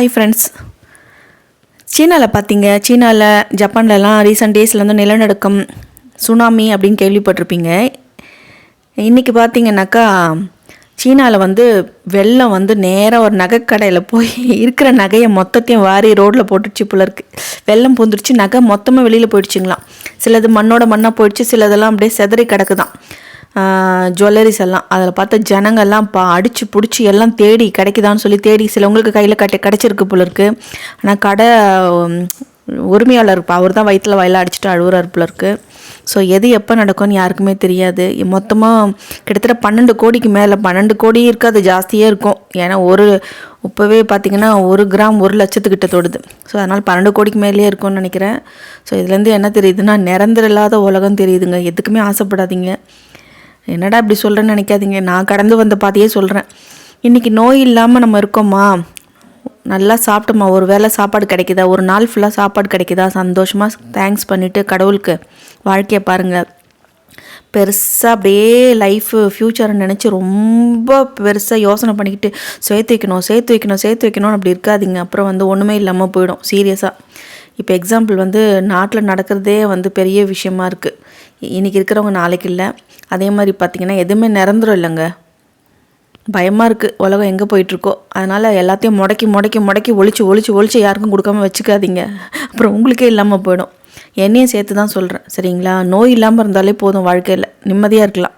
Hi friends சீனாவில் பார்த்தீங்க சீனாவில் ஜப்பான்லலாம் ரீசெண்ட் டேஸில் வந்து நிலநடுக்கம் சுனாமி அப்படின்னு கேள்விப்பட்டிருப்பீங்க. இன்றைக்கி பார்த்தீங்கன்னாக்கா சீனாவில் வந்து வெள்ளம் வந்து நேராக ஒரு நகைக்கடையில் போய் இருக்கிற நகையை மொத்தத்தையும் வாரி ரோட்டில் போட்டுடுச்சு போல இருக்கு. வெள்ளம் பூந்துருச்சு நகை மொத்தமாக வெளியில் போயிடுச்சுங்களாம். சிலது மண்ணோட மண்ணாக போயிடுச்சு சிலதெல்லாம் அப்படியே செதறி கிடக்குதான் ஜுவல்லரிஸ் எல்லாம் அதில் பார்த்த ஜனங்கள்லாம் பா அடித்து பிடிச்சி எல்லாம் தேடி கிடைக்குதான்னு சொல்லி தேடி சிலவங்களுக்கு கையில் கட்டி கிடச்சிருக்கு போல இருக்கு. ஆனால் கடை உரிமையாளர் இருப்பா அவர் தான் வயிற்றில் வயலாக அடிச்சுட்டு அழுகுறாரு போல இருக்கு. ஸோ எது எப்போ நடக்கும்னு யாருக்குமே தெரியாது. மொத்தமாக கிட்டத்தட்ட பன்னெண்டு கோடிக்கு மேலே பன்னெண்டு கோடி இருக்காது ஜாஸ்தியே இருக்கும். ஏன்னா ஒரு இப்போவே பார்த்திங்கன்னா ஒரு கிராம் ஒரு லட்சத்துக்கிட்ட தொடுது. ஸோ அதனால் பன்னெண்டு கோடிக்கு மேலேயே இருக்கும்னு நினைக்கிறேன். ஸோ இதுலேருந்து என்ன தெரியுதுன்னா நிரந்தர இல்லாத உலகம் தெரியுதுங்க. எதுக்குமே ஆசைப்படாதீங்க. என்னடா இப்படி சொல்கிறேன்னு நினைக்காதீங்க. நான் கடந்து வந்த பாதையே சொல்கிறேன் இன்றைக்கி நோய் இல்லாமல் நம்ம இருக்கோமா? நல்லா சாப்பிட்டோமா? ஒரு வேளை சாப்பாடு கிடைக்குதா? ஒரு நாள் ஃபுல்லாக சாப்பாடு கிடைக்குதா? சந்தோஷமாக தேங்க்ஸ் பண்ணிவிட்டு கடவுளுக்கு வாழ்க்கையை பாருங்கள் பெருசாக அப்படியே லைஃபு ஃப்யூச்சரை நினச்சி ரொம்ப பெருசாக யோசனை பண்ணிக்கிட்டு சேர்த்து வைக்கணும் சேர்த்து வைக்கணும் சேர்த்து வைக்கணும்னு அப்படி இருக்காதீங்க. அப்புறம் வந்து ஒன்றுமே இல்லாமல் போயிடும். சீரியஸாக இப்போ எக்ஸாம்பிள் வந்து நாட்டில் நடக்கிறதே வந்து பெரிய விஷயமா இருக்குது இன்றைக்கி இருக்கிறவங்க நாளைக்கு இல்லை. அதே மாதிரி பார்த்திங்கன்னா எதுவுமே நிரந்தரம் இல்லைங்க. பயமாக இருக்குது உலகம் எங்கே போயிட்டுருக்கோ? அதனால் எல்லாத்தையும் முடக்கி முடக்கி முடக்கி ஒழிச்சு ஒழிச்சு ஒழிச்சு யாருக்கும் கொடுக்காம வச்சுக்காதீங்க. அப்புறம் உங்களுக்கே இல்லாமல் போயிடும். என்னையும் சேர்த்து தான் சொல்கிறேன் சரிங்களா? நோய் இல்லாமல் இருந்தாலே போதும் வாழ்க்கையில். நிம்மதியாக இருக்கலாம்.